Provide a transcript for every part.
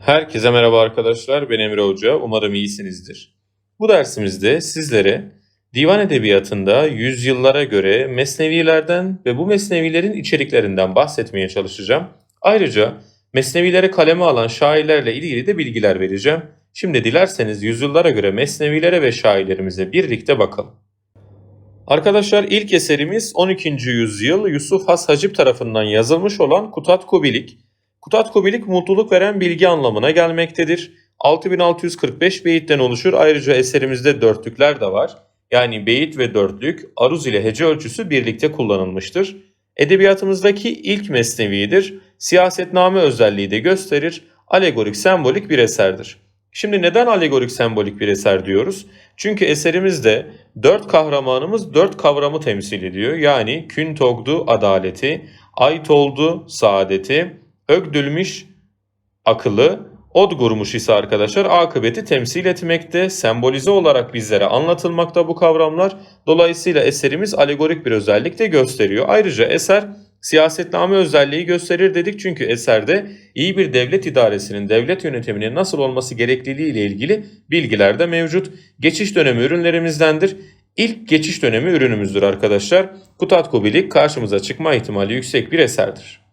Herkese merhaba arkadaşlar. Ben Emre Hoca. Umarım iyisinizdir. Bu dersimizde sizlere divan edebiyatında yüzyıllara göre mesnevilerden ve bu mesnevilerin içeriklerinden bahsetmeye çalışacağım. Ayrıca mesnevileri kaleme alan şairlerle ilgili de bilgiler vereceğim. Şimdi dilerseniz yüzyıllara göre mesnevilere ve şairlerimize birlikte bakalım. Arkadaşlar ilk eserimiz 12. yüzyıl Yusuf Has Hacip tarafından yazılmış olan Kutat Kubilik. Kutat Kubilik mutluluk veren bilgi anlamına gelmektedir. 6645 beyitten oluşur. Ayrıca eserimizde dörtlükler de var. Yani beyit ve dörtlük, aruz ile hece ölçüsü birlikte kullanılmıştır. Edebiyatımızdaki ilk mesnevidir. Siyasetname özelliği de gösterir. Alegorik sembolik bir eserdir. Şimdi neden alegorik sembolik bir eser diyoruz? Çünkü eserimizde dört kahramanımız dört kavramı temsil ediyor. Yani kün togdu adaleti, ait oldu saadeti, ögdülmüş akıllı, od gurmuş ise arkadaşlar akıbeti temsil etmekte, sembolize olarak bizlere anlatılmakta bu kavramlar. Dolayısıyla eserimiz alegorik bir özellik de gösteriyor. Ayrıca eser siyasetname özelliği gösterir dedik çünkü eserde iyi bir devlet idaresinin, devlet yönetiminin nasıl olması gerekliliği ile ilgili bilgiler de mevcut. Geçiş dönemi ürünlerimizdendir. İlk geçiş dönemi ürünümüzdür arkadaşlar. Kutat Kubilik karşımıza çıkma ihtimali yüksek bir eserdir.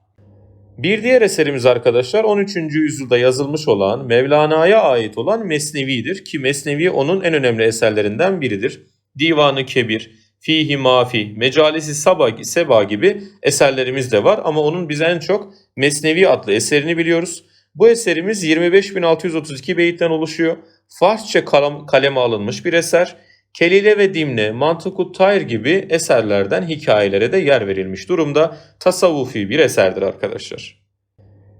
Bir diğer eserimiz arkadaşlar 13. yüzyılda yazılmış olan Mevlana'ya ait olan Mesnevi'dir ki Mesnevi onun en önemli eserlerinden biridir. Divanı Kebir, Fihi Mafi, Mecalisi Saba, Seba gibi eserlerimiz de var ama onun biz en çok Mesnevi adlı eserini biliyoruz. Bu eserimiz 25.632 beyitten oluşuyor. Farsça kalem, kaleme alınmış bir eser. Kelile ve Dimne, Mantıkut Tayr gibi eserlerden hikayelere de yer verilmiş durumda. Tasavvufi bir eserdir arkadaşlar.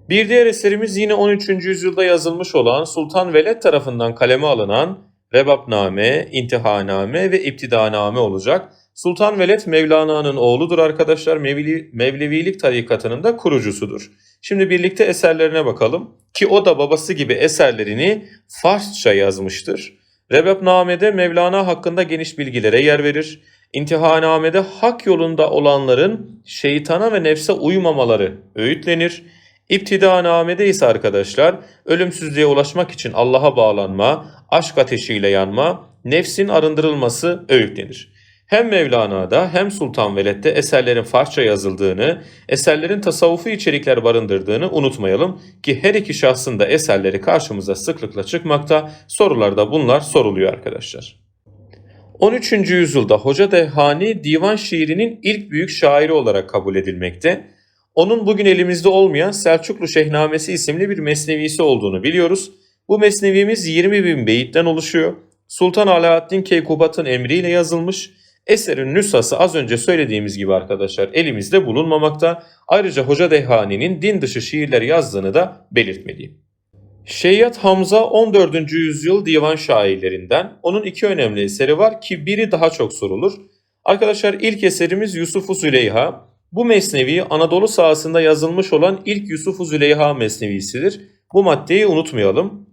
Bir diğer eserimiz yine 13. yüzyılda yazılmış olan Sultan Veled tarafından kaleme alınan Rebapname, İntihaname ve İptidaname olacak. Sultan Veled Mevlana'nın oğludur arkadaşlar. Mevli, Mevlevilik tarikatının da kurucusudur. Şimdi birlikte eserlerine bakalım. Ki o da babası gibi eserlerini Farsça yazmıştır. Rebepname'de Mevlana hakkında geniş bilgilere yer verir. İntihaname'de hak yolunda olanların şeytana ve nefse uymamaları öğütlenir. İptidaname'de ise arkadaşlar ölümsüzlüğe ulaşmak için Allah'a bağlanma, aşk ateşiyle yanma, nefsin arındırılması öğütlenir. Hem Mevlana'da hem Sultan Veled'de eserlerin Farsça yazıldığını, eserlerin tasavvufi içerikler barındırdığını unutmayalım ki her iki şahsın da eserleri karşımıza sıklıkla çıkmakta. Sorularda bunlar soruluyor arkadaşlar. 13. yüzyılda Hoca Dehani divan şiirinin ilk büyük şairi olarak kabul edilmekte. Onun bugün elimizde olmayan Selçuklu Şehnamesi isimli bir mesnevisi olduğunu biliyoruz. Bu mesnevimiz 20 bin beyitten oluşuyor. Sultan Alaaddin Keykubat'ın emriyle yazılmış. Eserin nüshası az önce söylediğimiz gibi arkadaşlar elimizde bulunmamakta. Ayrıca Hoca Dehani'nin din dışı şiirler yazdığını da belirtmeliyim. Şeyyat Hamza 14. yüzyıl divan şairlerinden. Onun iki önemli eseri var ki biri daha çok sorulur. Arkadaşlar ilk eserimiz Yusuf-u Züleyha. Bu mesnevi Anadolu sahasında yazılmış olan ilk Yusuf-u Züleyha mesnevisidir. Bu maddeyi unutmayalım.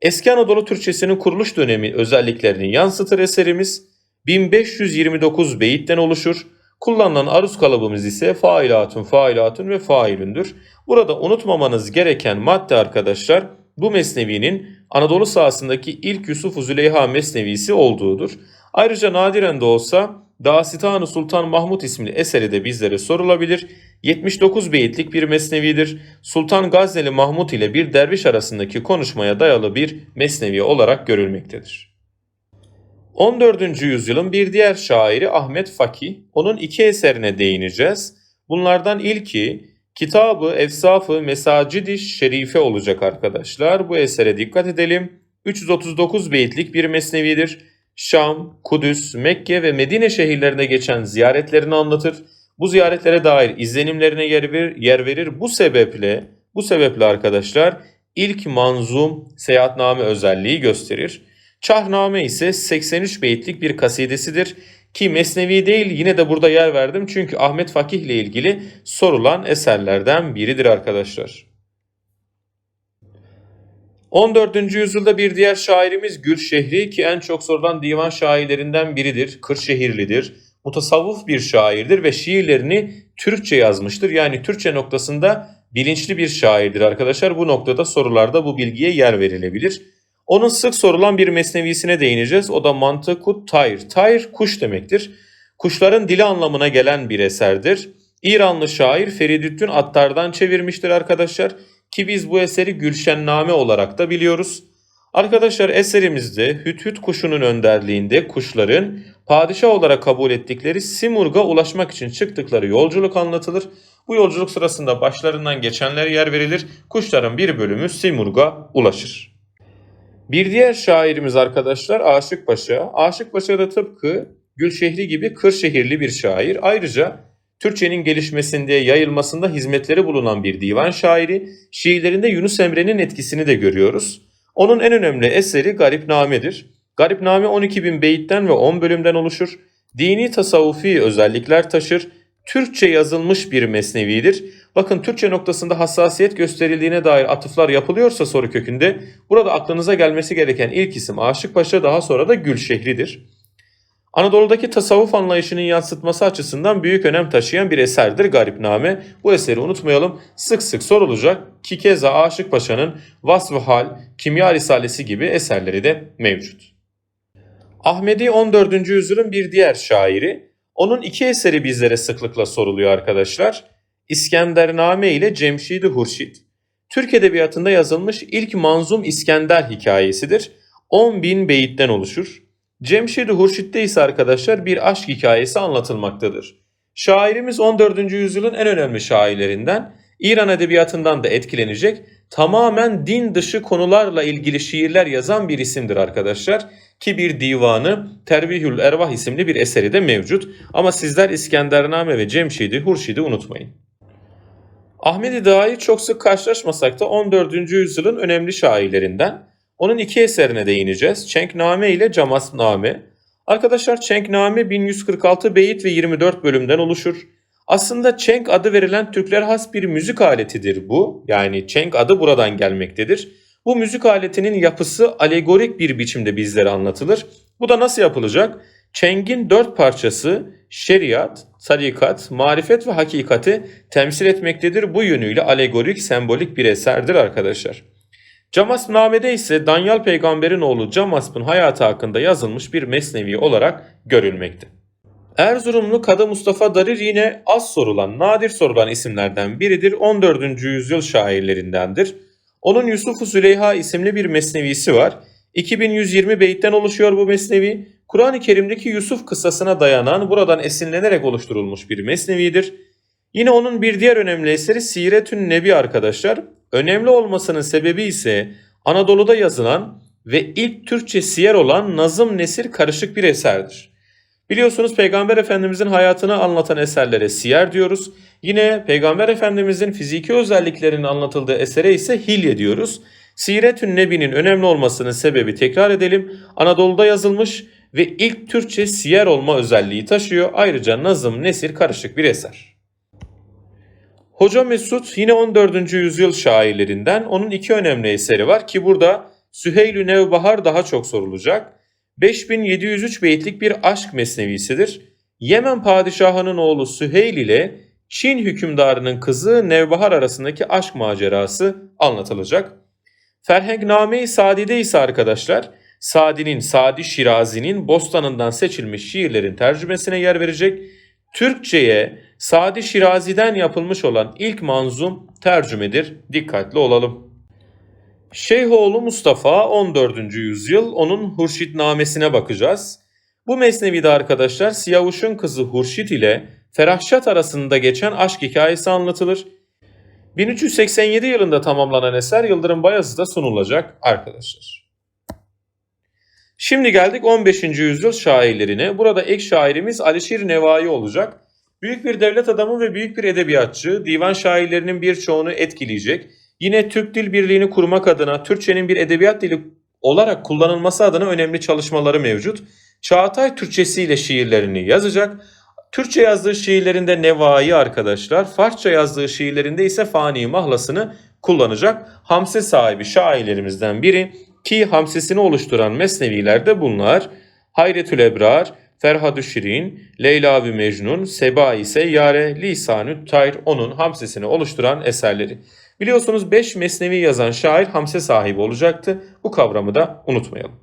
Eski Anadolu Türkçesinin kuruluş dönemi özelliklerini yansıtır eserimiz. 1529 beyitten oluşur. Kullanılan aruz kalıbımız ise failatun, failatun ve failündür. Burada unutmamanız gereken madde arkadaşlar bu mesnevinin Anadolu sahasındaki ilk Yusuf-u Züleyha mesnevisi olduğudur. Ayrıca nadiren de olsa Dasitan-ı Sultan Mahmut isimli eseri de bizlere sorulabilir. 79 beyitlik bir mesnevidir. Sultan Gazneli Mahmut ile bir derviş arasındaki konuşmaya dayalı bir mesnevi olarak görülmektedir. 14. yüzyılın bir diğer şairi Ahmet Fakih. Onun iki eserine değineceğiz. Bunlardan ilki Kitabı Efsafı Mesacidi Şerife olacak arkadaşlar. Bu esere dikkat edelim. 339 beyitlik bir mesnevidir. Şam, Kudüs, Mekke ve Medine şehirlerine geçen ziyaretlerini anlatır. Bu ziyaretlere dair izlenimlerine yer verir. Yer verir. Bu sebeple bu sebeple arkadaşlar ilk manzum seyahatname özelliği gösterir. Çahname ise 83 beyitlik bir kasidesidir ki mesnevi değil yine de burada yer verdim çünkü Ahmet Fakih ile ilgili sorulan eserlerden biridir arkadaşlar. 14. yüzyılda bir diğer şairimiz Gülşehri ki en çok sorulan divan şairlerinden biridir. Kırşehirlidir. Mutasavvuf bir şairdir ve şiirlerini Türkçe yazmıştır. Yani Türkçe noktasında bilinçli bir şairdir arkadaşlar. Bu noktada sorularda bu bilgiye yer verilebilir. Onun sık sorulan bir mesnevisine değineceğiz. O da Mantıkut Tayr. Tayr kuş demektir. Kuşların dili anlamına gelen bir eserdir. İranlı şair Feridüddin Attar'dan çevirmiştir arkadaşlar. Ki biz bu eseri Gülşenname olarak da biliyoruz. Arkadaşlar eserimizde Hüthüt kuşunun önderliğinde kuşların padişah olarak kabul ettikleri Simurg'a ulaşmak için çıktıkları yolculuk anlatılır. Bu yolculuk sırasında başlarından geçenler yer verilir. Kuşların bir bölümü Simurg'a ulaşır. Bir diğer şairimiz arkadaşlar Aşık Paşa. Aşık Paşa da tıpkı Gülşehri gibi Kırşehirli bir şair. Ayrıca Türkçenin gelişmesinde, yayılmasında hizmetleri bulunan bir divan şairi. Şiirlerinde Yunus Emre'nin etkisini de görüyoruz. Onun en önemli eseri Garipname'dir. Garipname 12 bin beyitten ve 10 bölümden oluşur. Dini tasavvufi özellikler taşır. Türkçe yazılmış bir mesnevidir. Bakın Türkçe noktasında hassasiyet gösterildiğine dair atıflar yapılıyorsa soru kökünde burada aklınıza gelmesi gereken ilk isim Aşık Paşa daha sonra da Gülşehri'dir. Anadolu'daki tasavvuf anlayışının yansıtması açısından büyük önem taşıyan bir eserdir Garipname. Bu eseri unutmayalım. Sık sık sorulacak ki keza Aşık Paşa'nın Vasf-ı Hal, Kimya Risalesi gibi eserleri de mevcut. Ahmedi 14. yüzyılın bir diğer şairi. Onun iki eseri bizlere sıklıkla soruluyor arkadaşlar. İskendername ile Cemşid-i Hurşit. Türk Edebiyatı'nda yazılmış ilk manzum İskender hikayesidir. 10 bin beyitten oluşur. Cemşid-i Hurşit'te ise arkadaşlar bir aşk hikayesi anlatılmaktadır. Şairimiz 14. yüzyılın en önemli şairlerinden, İran edebiyatından da etkilenecek, tamamen din dışı konularla ilgili şiirler yazan bir isimdir arkadaşlar. Ki bir divanı Tervihül Ervah isimli bir eseri de mevcut. Ama sizler İskendername ve Cemşid'i, Hurşid'i unutmayın. Ahmedi Dahi çok sık karşılaşmasak da 14. yüzyılın önemli şairlerinden. Onun iki eserine değineceğiz. Çenkname ile Camasname. Arkadaşlar Çenkname 1146 beyit ve 24 bölümden oluşur. Aslında çenk adı verilen Türkler has bir müzik aletidir bu. Yani çenk adı buradan gelmektedir. Bu müzik aletinin yapısı alegorik bir biçimde bizlere anlatılır. Bu da nasıl yapılacak? Çengin dört parçası şeriat, tarikat, marifet ve hakikati temsil etmektedir. Bu yönüyle alegorik, sembolik bir eserdir arkadaşlar. Camasname'de ise Danyal peygamberin oğlu Camasp'ın hayatı hakkında yazılmış bir mesnevi olarak görülmekte. Erzurumlu Kadı Mustafa Darir yine az sorulan, nadir sorulan isimlerden biridir. 14. yüzyıl şairlerindendir. Onun Yusuf-u Züleyha isimli bir mesnevisi var. 2120 beyitten oluşuyor bu mesnevi. Kur'an-ı Kerim'deki Yusuf kıssasına dayanan buradan esinlenerek oluşturulmuş bir mesnevidir. Yine onun bir diğer önemli eseri Siretün Nebi arkadaşlar. Önemli olmasının sebebi ise Anadolu'da yazılan ve ilk Türkçe siyer olan Nazım Nesir karışık bir eserdir. Biliyorsunuz Peygamber Efendimizin hayatını anlatan eserlere siyer diyoruz. Yine Peygamber Efendimizin fiziki özelliklerinin anlatıldığı esere ise hilye diyoruz. Siretün Nebi'nin önemli olmasının sebebi tekrar edelim. Anadolu'da yazılmış ve ilk Türkçe siyer olma özelliği taşıyor. Ayrıca nazım, nesir karışık bir eser. Hoca Mesut yine 14. yüzyıl şairlerinden. Onun iki önemli eseri var ki burada Süheyl-ü Nevbahar daha çok sorulacak. 5703 beytlik bir aşk mesnevisidir. Yemen padişahının oğlu Süheyl ile Çin hükümdarının kızı Nevbahar arasındaki aşk macerası anlatılacak. Ferhengname-i Sadi'de ise arkadaşlar Sadi'nin, Sadi Şirazi'nin Bostan'ından seçilmiş şiirlerin tercümesine yer verecek. Türkçe'ye Sadi Şirazi'den yapılmış olan ilk manzum tercümedir. Dikkatli olalım. Şeyhoğlu Mustafa 14. yüzyıl onun Hurşitnamesine bakacağız. Bu mesnevide arkadaşlar Siyavuş'un kızı Hurşit ile Ferahşat arasında geçen aşk hikayesi anlatılır. 1387 yılında tamamlanan eser Yıldırım Bayezid'e sunulacak arkadaşlar. Şimdi geldik 15. yüzyıl şairlerine. Burada ek şairimiz Alişir Nevai olacak. Büyük bir devlet adamı ve büyük bir edebiyatçı, divan şairlerinin birçoğunu etkileyecek. Yine Türk Dil Birliği'ni kurmak adına Türkçenin bir edebiyat dili olarak kullanılması adına önemli çalışmaları mevcut. Çağatay Türkçesi ile şiirlerini yazacak. Türkçe yazdığı şiirlerinde Nevai arkadaşlar, Farsça yazdığı şiirlerinde ise Fani mahlasını kullanacak. Hamse sahibi şairlerimizden biri ki hamsesini oluşturan mesnevilerde bunlar Hayretül Ebrar, Ferhad-ı Şirin, Leyla ve Mecnun, Seba-i Seyyare, Lisanü Tayr onun hamsesini oluşturan eserleri. Biliyorsunuz 5 mesnevi yazan şair hamse sahibi olacaktı. Bu kavramı da unutmayalım.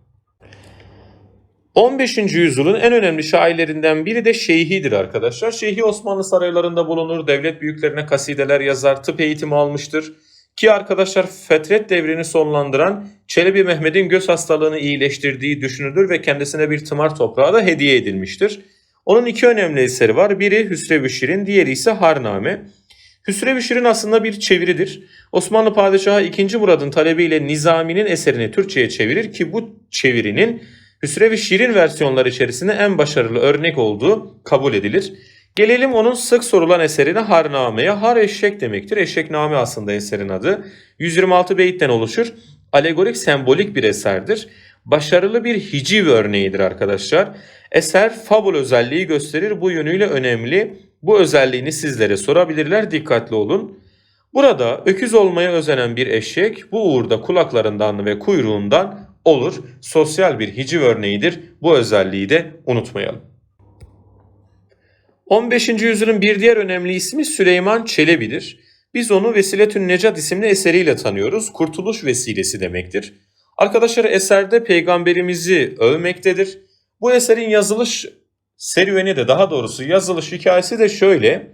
15. yüzyılın en önemli şairlerinden biri de Şeyhi'dir arkadaşlar. Şeyhi Osmanlı saraylarında bulunur, devlet büyüklerine kasideler yazar, tıp eğitimi almıştır. Ki arkadaşlar fetret devrini sonlandıran Çelebi Mehmet'in göz hastalığını iyileştirdiği düşünülür ve kendisine bir tımar toprağı da hediye edilmiştir. Onun iki önemli eseri var. Biri Hüsrev-i Şirin, diğeri ise Harname. Hüsrev-i Şirin aslında bir çeviridir. Osmanlı Padişahı 2. Murad'ın talebiyle Nizami'nin eserini Türkçe'ye çevirir ki bu çevirinin Hüsrev-i Şirin versiyonları içerisinde en başarılı örnek olduğu kabul edilir. Gelelim onun sık sorulan eserine Harname'ye. Har eşek demektir. Eşekname aslında eserin adı. 126 beyitten oluşur. Alegorik sembolik bir eserdir. Başarılı bir hiciv örneğidir arkadaşlar. Eser fabul özelliği gösterir. Bu yönüyle önemli. Bu özelliğini sizlere sorabilirler. Dikkatli olun. Burada öküz olmaya özenen bir eşek bu uğurda kulaklarından ve kuyruğundan olur. Sosyal bir hiciv örneğidir. Bu özelliği de unutmayalım. 15. yüzyılın bir diğer önemli ismi Süleyman Çelebi'dir. Biz onu Vesiletün Necat isimli eseriyle tanıyoruz. Kurtuluş vesilesi demektir. Arkadaşlar eserde peygamberimizi övmektedir. Bu eserin yazılış serüveni de daha doğrusu yazılış hikayesi de şöyle.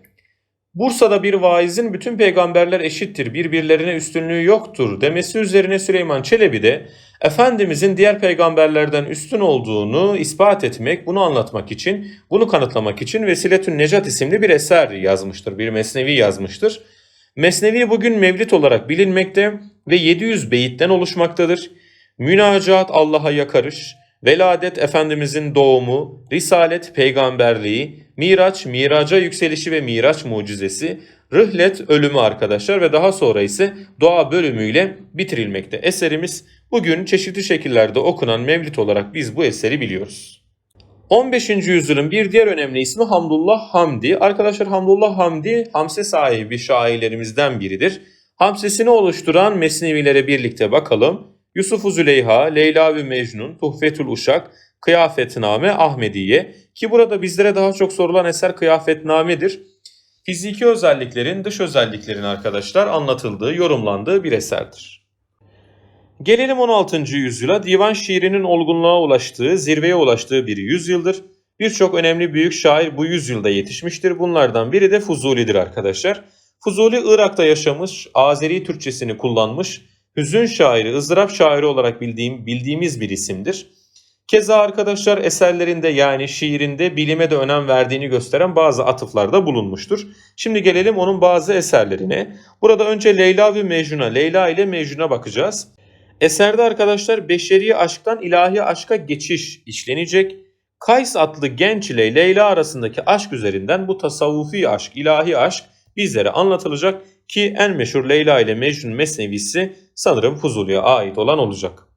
Bursa'da bir vaizin bütün peygamberler eşittir, birbirlerine üstünlüğü yoktur demesi üzerine Süleyman Çelebi de Efendimizin diğer peygamberlerden üstün olduğunu ispat etmek, bunu anlatmak için, bunu kanıtlamak için Vesiletün Necat isimli bir eser yazmıştır, bir mesnevi yazmıştır. Mesnevi bugün mevlit olarak bilinmekte ve 700 beyitten oluşmaktadır. Münacat Allah'a yakarış, veladet Efendimizin doğumu, risalet peygamberliği, miraç miraca yükselişi ve miraç mucizesi, rıhlet ölümü arkadaşlar ve daha sonra ise dua bölümüyle bitirilmekte. Eserimiz bugün çeşitli şekillerde okunan mevlit olarak biz bu eseri biliyoruz. 15. yüzyılın bir diğer önemli ismi Hamdullah Hamdi. Arkadaşlar Hamdullah Hamdi hamse sahibi şairlerimizden biridir. Hamsesini oluşturan mesnevilere birlikte bakalım. Yusuf-u Züleyha, Leyla ve Mecnun, Tuhfetül Uşak, Kıyafetname, Ahmediye ki burada bizlere daha çok sorulan eser Kıyafetname'dir. Fiziki özelliklerin dış özelliklerin arkadaşlar anlatıldığı, yorumlandığı bir eserdir. Gelelim 16. yüzyıla divan şiirinin olgunluğa ulaştığı, zirveye ulaştığı bir yüzyıldır. Birçok önemli büyük şair bu yüzyılda yetişmiştir. Bunlardan biri de Fuzuli'dir arkadaşlar. Fuzuli Irak'ta yaşamış, Azeri Türkçesini kullanmış, hüzün şairi, ızdırap şairi olarak bildiğim, bildiğimiz bir isimdir. Keza arkadaşlar eserlerinde yani şiirinde bilime de önem verdiğini gösteren bazı atıflarda bulunmuştur. Şimdi gelelim onun bazı eserlerine. Burada önce Leyla ve Mecnun'a, Leyla ile Mecnun'a bakacağız. Eserde arkadaşlar beşeri aşktan ilahi aşka geçiş işlenecek. Kays adlı genç ile Leyla arasındaki aşk üzerinden bu tasavvufi aşk, ilahi aşk bizlere anlatılacak ki en meşhur Leyla ile Mecnun mesnevisi sanırım Fuzuli'ye ait olan olacak.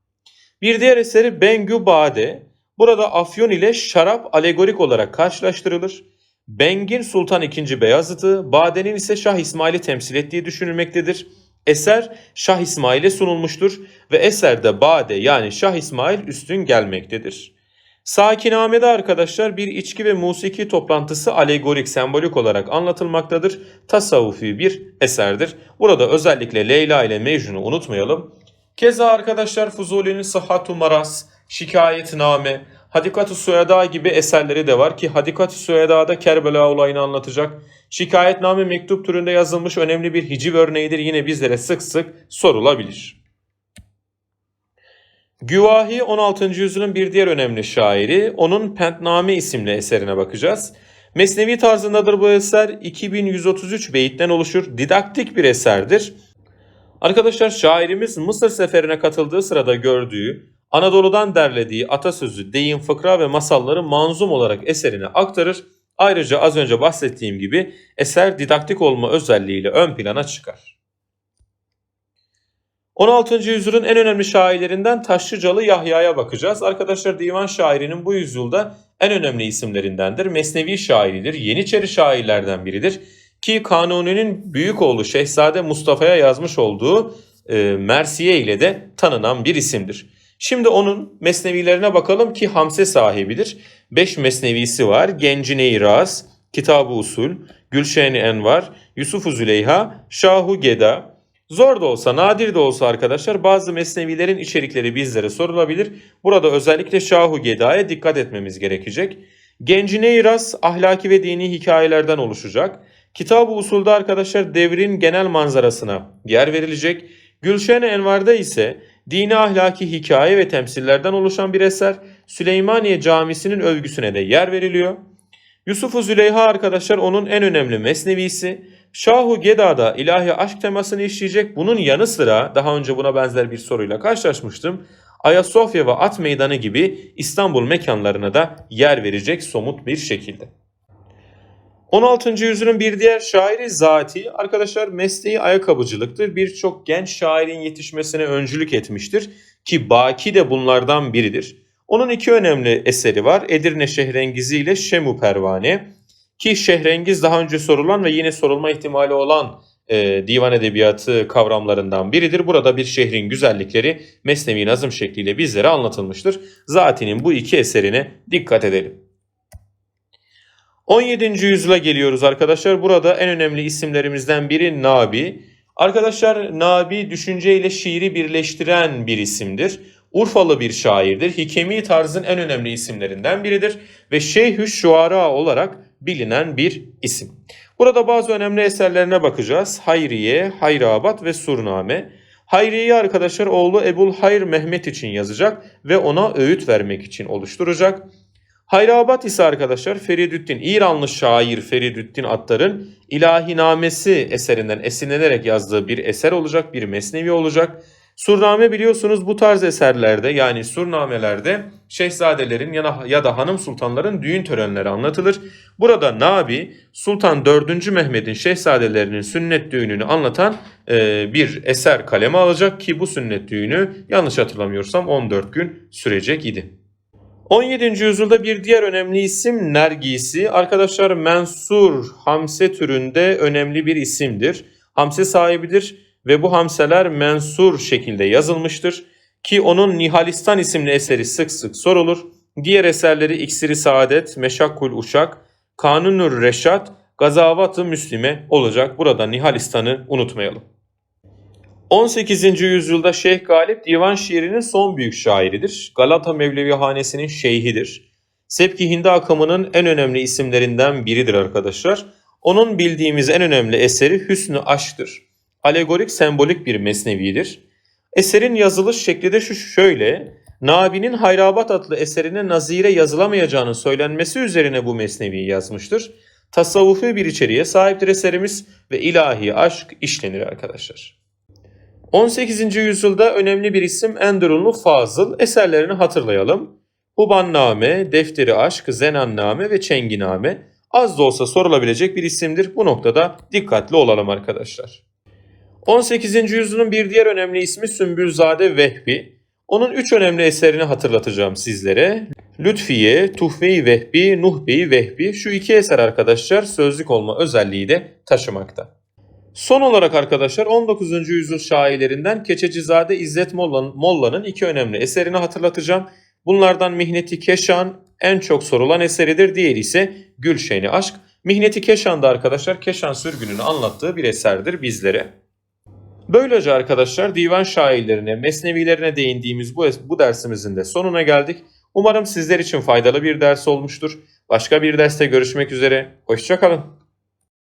Bir diğer eseri Bengü Bade. Burada afyon ile şarap alegorik olarak karşılaştırılır. Bengin Sultan II. Beyazıt'ı, Bade'nin ise Şah İsmail'i temsil ettiği düşünülmektedir. Eser Şah İsmail'e sunulmuştur ve eserde Bade yani Şah İsmail üstün gelmektedir. Sakiname'de arkadaşlar bir içki ve musiki toplantısı alegorik sembolik olarak anlatılmaktadır. Tasavvufi bir eserdir. Burada özellikle Leyla ile Mecnun'u unutmayalım. Keza arkadaşlar Fuzuli'nin Sıhhatu Maras, Şikayetname, Hadikat-ı Sueda gibi eserleri de var ki Hadikat-ı Sueda'da Kerbela olayını anlatacak. Şikayetname mektup türünde yazılmış önemli bir hiciv örneğidir. Yine bizlere sık sık sorulabilir. Güvahi 16. yüzyılın bir diğer önemli şairi. Onun Pentname isimli eserine bakacağız. Mesnevi tarzındadır bu eser. 2133 beyitten oluşur. Didaktik bir eserdir. Arkadaşlar şairimiz Mısır seferine katıldığı sırada gördüğü, Anadolu'dan derlediği atasözü, deyim, fıkra ve masalları manzum olarak eserine aktarır. Ayrıca az önce bahsettiğim gibi eser didaktik olma özelliğiyle ön plana çıkar. 16. yüzyılın en önemli şairlerinden Taşlıcalı Yahya'ya bakacağız. Arkadaşlar divan şairinin bu yüzyılda en önemli isimlerindendir. Mesnevi şairidir, Yeniçeri şairlerden biridir. Ki Kanuni'nin büyük oğlu Şehzade Mustafa'ya yazmış olduğu e, Mersiye ile de tanınan bir isimdir. Şimdi onun mesnevilerine bakalım ki Hamse sahibidir. 5 mesnevisi var. Gencine-i Raz, Kitab-ı Usul, Gülşen-i Envar, Yusuf-u Züleyha, Şahu Geda. Zor da olsa, nadir de olsa arkadaşlar bazı mesnevilerin içerikleri bizlere sorulabilir. Burada özellikle Şahu Geda'ya dikkat etmemiz gerekecek. Gencine-i Raz ahlaki ve dini hikayelerden oluşacak. Kitab-ı Usul'da arkadaşlar devrin genel manzarasına yer verilecek. Gülşen-i Envar'da ise dini ahlaki hikaye ve temsillerden oluşan bir eser. Süleymaniye Camisi'nin övgüsüne de yer veriliyor. Yusuf-u Züleyha arkadaşlar onun en önemli mesnevisi. Şahu Geda'da ilahi aşk temasını işleyecek. Bunun yanı sıra daha önce buna benzer bir soruyla karşılaşmıştım. Ayasofya ve At Meydanı gibi İstanbul mekanlarına da yer verecek somut bir şekilde. 16. yüzyılın bir diğer şairi Zati arkadaşlar mesleği ayakkabıcılıktır. Birçok genç şairin yetişmesine öncülük etmiştir ki Baki de bunlardan biridir. Onun iki önemli eseri var. Edirne Şehrengizi ile Şemu Pervane ki Şehrengiz daha önce sorulan ve yine sorulma ihtimali olan e, divan edebiyatı kavramlarından biridir. Burada bir şehrin güzellikleri Mesnevi Nazım şekliyle bizlere anlatılmıştır. Zati'nin bu iki eserine dikkat edelim. 17. yüzyıla geliyoruz arkadaşlar. Burada en önemli isimlerimizden biri Nabi. Arkadaşlar Nabi düşünce ile şiiri birleştiren bir isimdir. Urfalı bir şairdir. Hikemi tarzın en önemli isimlerinden biridir ve Şeyhü Şuara olarak bilinen bir isim. Burada bazı önemli eserlerine bakacağız. Hayriye, Hayrabat ve Surname. Hayriye'yi arkadaşlar oğlu Ebul Hayr Mehmet için yazacak ve ona öğüt vermek için oluşturacak. Hayrabat ise arkadaşlar Feridüddin, İranlı şair Feridüddin Attar'ın İlahinamesi eserinden esinlenerek yazdığı bir eser olacak, bir mesnevi olacak. Surname biliyorsunuz bu tarz eserlerde yani surnamelerde şehzadelerin ya da hanım sultanların düğün törenleri anlatılır. Burada Nabi Sultan 4. Mehmet'in şehzadelerinin sünnet düğününü anlatan e, bir eser kaleme alacak ki bu sünnet düğünü yanlış hatırlamıyorsam 14 gün sürecek idi. 17. yüzyılda bir diğer önemli isim Nergisi. Arkadaşlar mensur hamse türünde önemli bir isimdir. Hamse sahibidir ve bu hamseler mensur şekilde yazılmıştır. Ki onun Nihalistan isimli eseri sık sık sorulur. Diğer eserleri İksiri Saadet, Meşakkul Uşak, Kanunur Reşat, Gazavat-ı Müslime olacak. Burada Nihalistan'ı unutmayalım. 18. yüzyılda Şeyh Galip divan şiirinin son büyük şairidir. Galata Mevlevi Hanesi'nin şeyhidir. Sepki Hindi akımının en önemli isimlerinden biridir arkadaşlar. Onun bildiğimiz en önemli eseri Hüsnü Aşk'tır. Alegorik sembolik bir mesnevidir. Eserin yazılış şekli de şu şöyle. Nabi'nin Hayrabat adlı eserine nazire yazılamayacağının söylenmesi üzerine bu mesneviyi yazmıştır. Tasavvufi bir içeriğe sahiptir eserimiz ve ilahi aşk işlenir arkadaşlar. 18. yüzyılda önemli bir isim Enderunlu Fazıl. Eserlerini hatırlayalım. Hubanname, Defteri Aşk, Zenanname ve Çenginame az da olsa sorulabilecek bir isimdir. Bu noktada dikkatli olalım arkadaşlar. 18. yüzyılın bir diğer önemli ismi Sümbülzade Vehbi. Onun üç önemli eserini hatırlatacağım sizlere. Lütfiye, Tuhve-i Vehbi, Nuhbe-i Vehbi. Şu iki eser arkadaşlar sözlük olma özelliği de taşımakta. Son olarak arkadaşlar 19. yüzyıl şairlerinden Keçecizade İzzet Molla'nın Molla iki önemli eserini hatırlatacağım. Bunlardan Mihneti Keşan en çok sorulan eseridir. Diğeri ise Gülşeni Aşk. Mihneti Keşan'da arkadaşlar Keşan sürgününü anlattığı bir eserdir bizlere. Böylece arkadaşlar divan şairlerine, mesnevilerine değindiğimiz bu, bu dersimizin de sonuna geldik. Umarım sizler için faydalı bir ders olmuştur. Başka bir derste görüşmek üzere. Hoşçakalın.